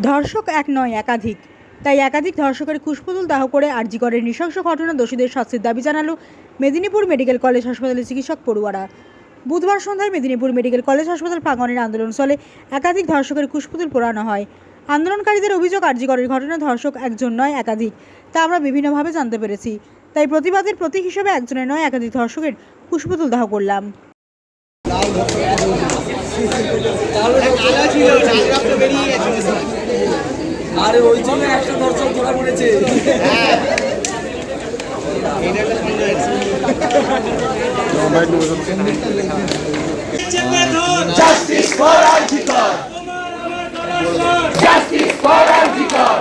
ধর্ষক এক নয়, একাধিক। তাই একাধিক ধর্ষকের কুশপুতুল দাহ করে আরজিকরের নৃশংস ঘটনা দোষীদের শাস্তির দাবি জানালো মেদিনীপুর মেডিকেল কলেজ হাসপাতালের চিকিৎসক পড়ুয়ারা। বুধবার সন্ধ্যায় মেদিনীপুর মেডিকেল কলেজ হাসপাতাল প্রাঙ্গণের আন্দোলন চলে একাধিক ধর্ষকের কুশপুতুল পোড়ানো হয়। আন্দোলনকারীদের অভিযোগ আরজিকরের ঘটনা ধর্ষক একজন নয়, একাধিক। তা আমরা বিভিন্নভাবে জানতে পেরেছি। তাই প্রতিবাদের প্রতীক হিসেবে একজনের নয়, একাধিক ধর্ষকের কুশপুতুল দাহ করলাম। আরে ওই জন্য একটা দর্শক ধরা পড়েছে Justice for Arjikar! Justice for Arjikar!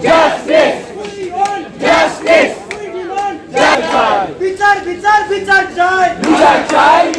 Justice! Justice! বিচার বিচার বিচার চাই বিচার চাই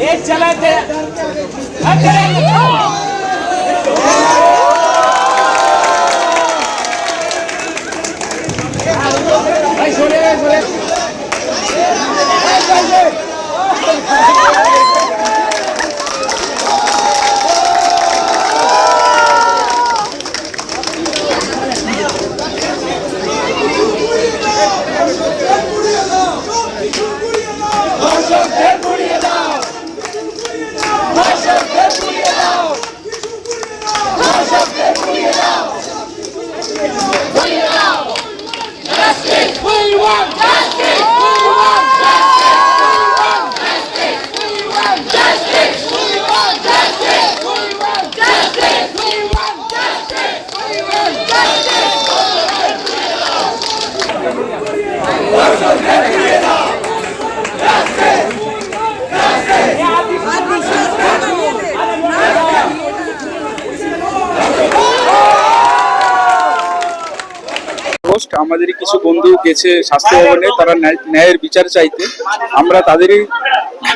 ये चला दे भाई सोने सोने পোস্ট আমাদের কিছু বন্ধু গেছে স্বাস্থ্য ভবনে, তারা ন্যায়- ন্যায়ের বিচার চাইতে। আমরা তাদেরই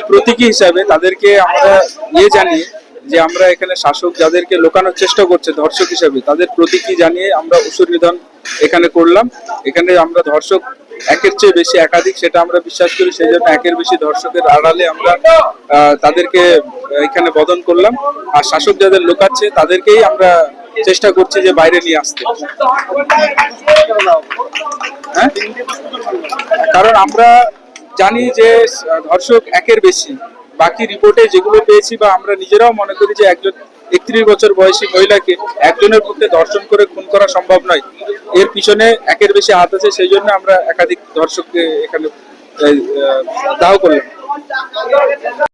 প্রতীকী হিসাবে তাদেরকে আমরা ইয়ে জানিয়ে যে আমরা এখানে শাসক যাদেরকে লোকানোর চেষ্টা করছে ধর্ষক হিসাবে, তাদের প্রতীকী জানিয়ে আমরা উসুর নিধন এখানে করলাম। এখানে আমরা ধর্ষক একের চেয়ে বেশি একাধিক, সেটা আমরা বিশ্বাস করি, সেই জন্য একের বেশি ধর্ষকের আড়ালে আমরা তাদেরকে এখানে বদন করলাম। আর শাসক যাদের লোকাচ্ছে, তাদেরকেই আমরা চেষ্টা করছি যে বাইরে নিয়ে আসতে। হ্যাঁ? কারণ আমরা জানি যে, ধর্ষক একের বেশি। বাকি রিপোর্টে যেগুলো পেয়েছি বা আমরা নিজেরাও মনে করি যে একজন একত্রিশ বছর বয়সী মহিলাকে একজনের পক্ষে ধর্ষণ করে খুন করা সম্ভব নয়। এর পিছনে একের বেশি হাত আছে, সেই জন্য আমরা একাধিক ধর্ষককে এখানে দাহ করলাম।